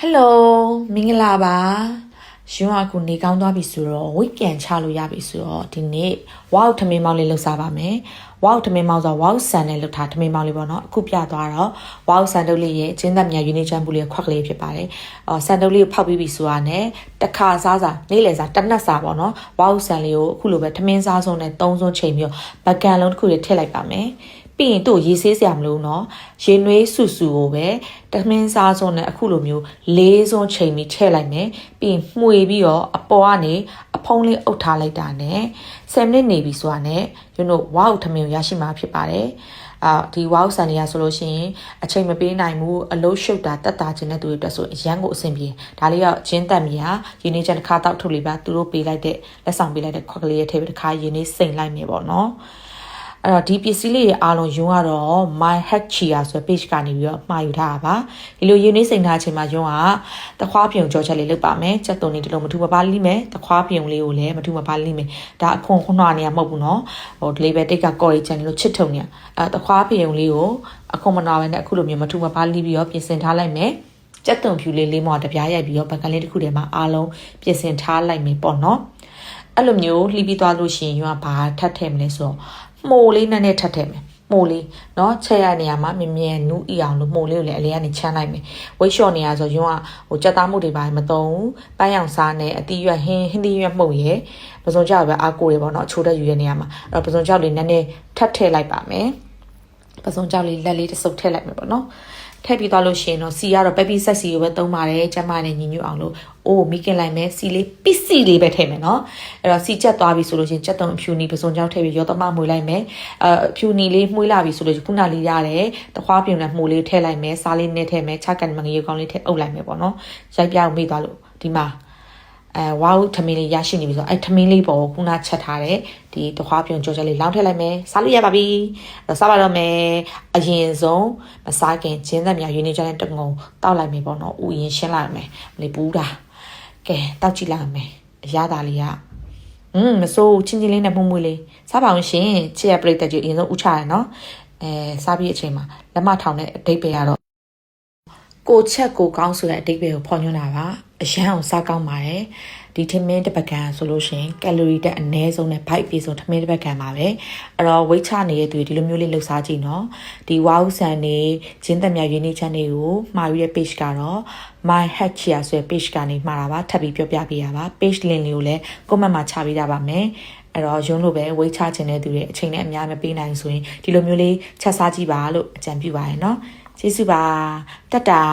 ဟယ်လိုမင်္ဂလာပါရှင်ကအခုနေကောင်းသွားပြီဆိုတော့ဝိတ်ပြန်ချလို့ရပြီဆိုတော့ဒီနေ့ဝေါထမင်းမောင်းလေးလှုပ်စားပါမယ်ဝေါထမင်းမောင်းဆိုဝေါဆန်နဲ့လှုပ်ထားထမင်းမောင်းလေးပေါ့နော်အခုပြသွားတော့ဝေါဆန်တုပ်လေးရဲ့ကျင်းသက်မြယူနေချမ်းဘူးလေးခွက်ကလေးဖြစ်ပါတယ်အော်ဆန်တုပ်လေးကိုဖောက်ပြီးပြီဆိုတာနဲ့တစ်ခါစားစားနေ့လယ်စားတစ်နက်စားပေါ့နော်ဝေါဆန်လေးကိုအခုလိုပဲထမင်းစားဆုံးနဲ့သုံးဆုံးချိန်ပြီးတော့ဘကန်လုံးတစ်ခုလေးထည့်လိုက်ပါမယ် ပြီးရင်သူ့ရေဆေးစရာမလိုနော်ရေနွေးစုစုကိုပဲတမင်းစားစွန်းနဲ့အခုလိုမျိုးလေးစွန်းချိန်ပြီးထည့်လိုက်မယ်ပြီးရင်မှုေပြီးတော့အပေါ်ကနေအဖုံးလေးအုပ်ထားလိုက်တာနဲ့7မိနစ်နေပြီဆိုတာနဲ့ယူနိုဝါ့ထမင်းကိုရရှိမှာဖြစ်ပါတယ်အာဒီဝါ့ဆန်နေရဆိုလို့ရှိရင်အချိန်မပေးနိုင်ဘူးအလုံးရှုပ်တာတက်တာခြင်းတဲ့သူတွေအတွက်ဆိုအရန်ကိုအဆင်ပြေဒါလေးတော့ဂျင်းတက်မရရင်းနှီးချက်တစ်ခါတောက်ထုတ်လေးပါသူတို့ပေးလိုက်တဲ့လက်ဆောင်ပေးလိုက်တဲ့ခွက်ကလေးရဲ့ထဲပဲတစ်ခါရင်းနှီးစိန်လိုက်မယ်ပေါ့နော် အဲ့တော့ဒီပစ္စည်းလေးတွေအားလုံးယွန်းကတော့ my hack chia ဆိုတဲ့ page ကနေပြီးတော့မှာယူထားတာပါဒီလိုယူနေစိန်ထားချိန်မှာယွန်းကတခွားပြုံကြောချက်လေးလုပ်ပါမယ်ချက်သွင်းလေးဒီလိုမထူမပါလိမ့်မယ်တခွားပြုံလေးကိုလည်းမထူမပါလိမ့်မယ်ဒါအခွန်ခွနှွားနေရမဟုတ်ဘူးနော်ဟိုဒီလေးပဲတိတ်ကကော်ရီချန်လို့ချစ်ထုံနေအဲတခွားပြုံလေးကိုအခွန်မနာပဲနဲ့အခုလိုမျိုးမထူမပါလိပြီးတော့ပြင်ဆင်ထားလိုက်မယ်ကြက်သွန်ဖြူလေးလေးမောင်တပြားရိုက်ပြီးတော့ပကလေးတစ်ခုထဲမှာအားလုံးပြင်ဆင်ထားလိုက်မယ်ပေါ့နော်။ အဲ့လိုမျိုးလှီးပြီးသွားလို့ရှိရင်ရွာဘာထပ်ထည့်မလဲဆိုတော့မှုန်လေးနဲ့နဲ့ထပ်ထည့်မယ်မှုန်လေးเนาะချက်ရနေရမှာမြင်မြင်နူးအီအောင်လို့မှုန်လေးကိုလည်းအလေးကနေချမ်းလိုက်မယ်ဝိတ်လျှော့နေရဆိုရွာဟိုကြက်သားမှုတွေပါမသုံးဘူးပန်းရောင်စားနဲ့အတီးရွက်ဟင်းဟင်းတီးရွက်မှုန်ရဲ့ပစုံကြောက်ပဲအားကိုရပေါ့เนาะချိုးတဲ့ယူရနေရမှာအဲ့တော့ပစုံကြောက်လေးနည်းနည်းထပ်ထည့်လိုက်ပါမယ်ပစုံကြောက်လေးလက်လေးတစ်စုပ်ထည့်လိုက်မယ်ပေါ့เนาะ ထည့်ပြီးသွားလို့ရှိရင်တော့စီကတော့ပက်ပီဆက်စီကိုပဲသုံးပါတယ်ကျမနဲ့ညီညွတ်အောင်လို့အိုးမိခင်လိုက်မယ်စီလေးပစ္စည်းလေးပဲထည့်မယ်နော်အဲ့တော့စီချက်သွားပြီဆိုလို့ရှိရင်ချက်တုံအဖြူနီပစုံကြောက်ထည့်ပြီးရောသမမွေလိုက်မယ်အအဖြူနီလေးမှုေးလာပြီဆိုလို့ခုနလေးရတယ်တခွားပြုံနဲ့မှုလေးထည့်လိုက်မယ်စားလေးနဲ့ထည့်မယ်ချကန်မငရေကောင်းလေးထည့်အုပ်လိုက်မယ်ပေါ့နော်ရိုက်ပြအောင်မိသွားလို့ဒီမှာ အဲဝါဦးထမင်းလေးရရှိနေပြီဆိုတော့အဲထမင်းလေးပေါ်ခုနချက်ထားတဲ့ဒီတခွားပြုံကြောချက်လေးလောင်းထည့်လိုက်မယ်စားလို့ရပါပြီအဲ့တော့စားပါတော့မယ်အရင်ဆုံးမစားခင်ဂျင်းသက်များယူနေကြတဲ့တငုံတောက်လိုက်မယ်ပေါ့နော်ဥယင်ရှင်းလိုက်မယ်မလေးပူးတာကဲတောက်ကြည့်လိုက်မယ်အရသာလေးကอืมမစိုးချင်းချင်းလေးနဲ့မှုန့်မွေးလေးစားပါအောင်ရှင်ချစ်ရပြိတ္တကြီးအရင်ဆုံးဥချရတယ်နော်အဲစားပြီးအချိန်မှာလက်မထောင်တဲ့အတိတ်ပဲကတော့ကိုချက်ကိုကောင်းဆိုတဲ့အတိတ်ပဲကိုဖော်ညွှန်းတာပါ အရန်အောင်စားကောင်းပါတယ်ဒီထမင်းတစ်ပကံဆိုလို့ရှိရင်ကယ်လိုရီတက်အနည်းဆုံးနဲ့ဘိုက်ပြည့်စုံထမင်းတစ်ပကံပါပဲအဲ့တော့ဝိတ်ချနေတဲ့သူတွေဒီလိုမျိုးလေးလှုပ်ရှားကြည့်နော်ဒီဝါဥဆန်နေဂျင်းသက်မြရွေးနေချမ်းတွေကိုမှာယူတဲ့ page ကတော့ my hack chia ဆိုတဲ့ page ကနေမှာတာပါထပ်ပြီးပြောပြပေးရပါ page link လေးကိုလည်း comment မှာချပေးတာပါမယ်အဲ့တော့ရုံးလို့ပဲဝိတ်ချခြင်းတဲ့သူတွေအချိန်နဲ့အများမပေးနိုင်ဆိုရင်ဒီလိုမျိုးလေးချက်စားကြည့်ပါလို့အကြံပြုပါရယ်နော်ကျေးဇူးပါတတ်တာ